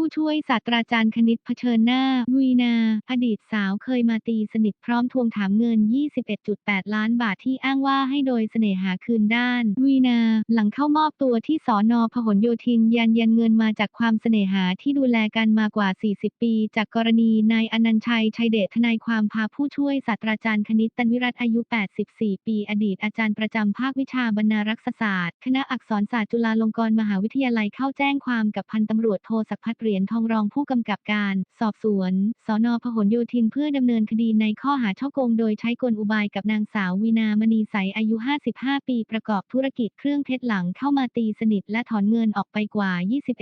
ผู้ช่วยศาสตราจารย์คณิตเผชิญหน้า วีนา อดีตสาวเคยมาตีสนิทพร้อมทวงถามเงิน 21.8 ล้านบาทที่อ้างว่าให้โดยเสน่หาคืนด้าน วีนา หลังเข้ามอบตัวที่สอนอพหลโยธินยันยันเงินมาจากความเสน่หาที่ดูแลกันมากว่า 40 ปี จากกรณีนายอนันชัยชัยเดชทนายความพาผู้ช่วยศาสตราจารย์คณิตตันวิรัตอายุ 84 ปี อดีตอาจารย์ประจำภาควิชาบรรณารักษศาสตร์ คณะอักษรศาสตร์จุฬาลงกรณ์มหาวิทยาลัยเข้าแจ้งความกับพันตำรวจโทศักพัฒน์รียญทองรองผู้กำกับการ สอบสวนสนพหลโยธินเพื่อดำเนินคดีในข้อหาช่อโกงโดยใช้กลอุบายกับนางสาววีนามณีใสอายุ 55 ปีประกอบธุรกิจเครื่องเพชรหลังเข้ามาตีสนิทและถอนเงินออกไปกว่า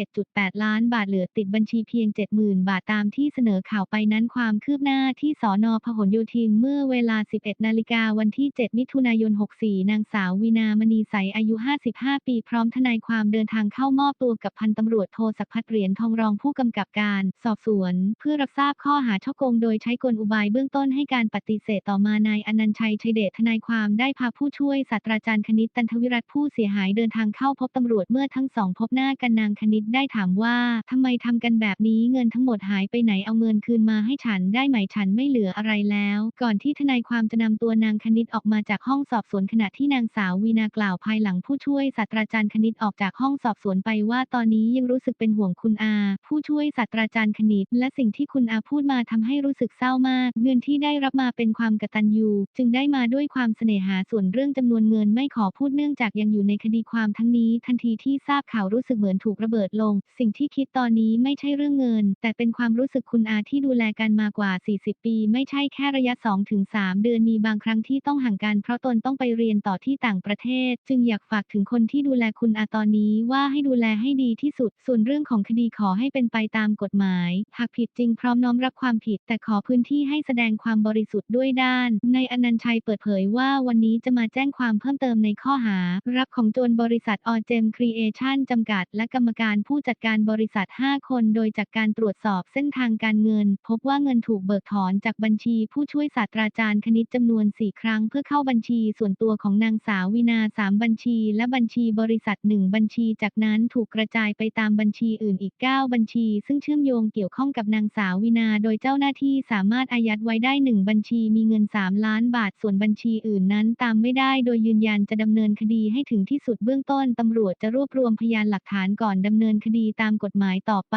21.8 ล้านบาทเหลือติดบัญชีเพียง 70,000 บาทตามที่เสนอข่าวไปนั้นความคืบหน้าที่สนพหลโยธินเมื่อเวลา 11 นาฬิกาวันที่ 7 มิถุนายน 64 นางสาววีนามณีใสอายุ 55 ปีพร้อมทนายความเดินทางเข้ามอบตัวกับพันตำรวจโทศักพัฒเหรียญทองรองผู้กำกับการสอบสวน เพื่อรับทราบข้อหาช่อโกงโดยใช้กลอุบายเบื้องต้นให้การปฏิเสธต่อมานายอนันชัยชัยเดชทนายความได้พาผู้ช่วยศาสตราจารย์คณิตตันทวิรัตผู้เสียหายเดินทางเข้าพบตำรวจเมื่อทั้งสองพบหน้ากันนางคณิตได้ถามว่าทำไมทำกันแบบนี้เงินทั้งหมดหายไปไหนเอาเงินคืนมาให้ฉันได้ไหมฉันไม่เหลืออะไรแล้ว ก่อนที่ทนายความจะนำตัวนางคณิตออกมาจากห้องสอบสวนขณะที่นางสาววีนากล่าวภายหลังผู้ช่วยศาสตราจารย์คณิตออกจากห้องสอบสวนไปว่าตอนนี้ยังรู้สึกเป็นห่วงคุณอาผู้ช่วยศาสตราจารย์คณิต และสิ่งที่คุณอาพูดมาทำให้รู้สึกเศร้ามาก เงินที่ได้รับมาเป็นความกตัญญูจึงได้มาด้วยความเสน่หาส่วนเรื่องจำนวนเงินไม่ขอพูดเนื่องจากยังอยู่ในคดีความทั้งนี้ ทันทีที่ทราบข่าวรู้สึกเหมือนถูกระเบิดลง สิ่งที่คิดตอนนี้ไม่ใช่เรื่องเงิน แต่เป็นความรู้สึกคุณอาที่ดูแลกันมากว่า 40 ปี ไม่ใช่แค่ระยะ 2-3 เดือนมีบางครั้งที่ต้องห่างกันเพราะตนต้องไปเรียนต่อที่ต่างประเทศ จึงอยากฝากถึงคนที่ดูแลคุณอาตอนนี้ว่าให้ดูแลให้ดีที่สุด ส่วนเรื่องของคดีขอให้เป็นไปตามกฎหมาย หากผิดจริงพร้อมน้อมรับความผิด แต่ขอพื้นที่ให้แสดงความบริสุทธิ์ด้วยด้านนายอนันต์ชัยเปิดเผยว่าวันนี้จะมาแจ้งความเพิ่มเติมในข้อหา รับของโจรบริษัทออเจมครีเอชั่นจำกัด และกรรมการผู้จัดการบริษัท 5 คน โดยจากการตรวจสอบเส้นทางการเงิน พบว่าเงินถูกเบิกถอนจากบัญชีผู้ช่วยศาสตราจารย์คณิตจำนวน 4 ครั้งเพื่อเข้าบัญชีส่วนตัวของนางสาววินา 3 บัญชี และบัญชีบริษัท 1 บัญชี จากนั้นถูกกระจายไปตามบัญชีอื่นอีก 9 บัญชีซึ่งเชื่อมโยงเกี่ยวข้องกับนางสาววินา โดยเจ้าหน้าที่สามารถอายัดไว้ได้ 1 บัญชีมีเงิน 3 ล้านบาท ส่วนบัญชีอื่นนั้นตามไม่ได้ โดยยืนยันจะดำเนินคดีให้ถึงที่สุดเบื้องต้นตำรวจจะรวบรวมพยานหลักฐานก่อนดำเนินคดีตามกฎหมายต่อไป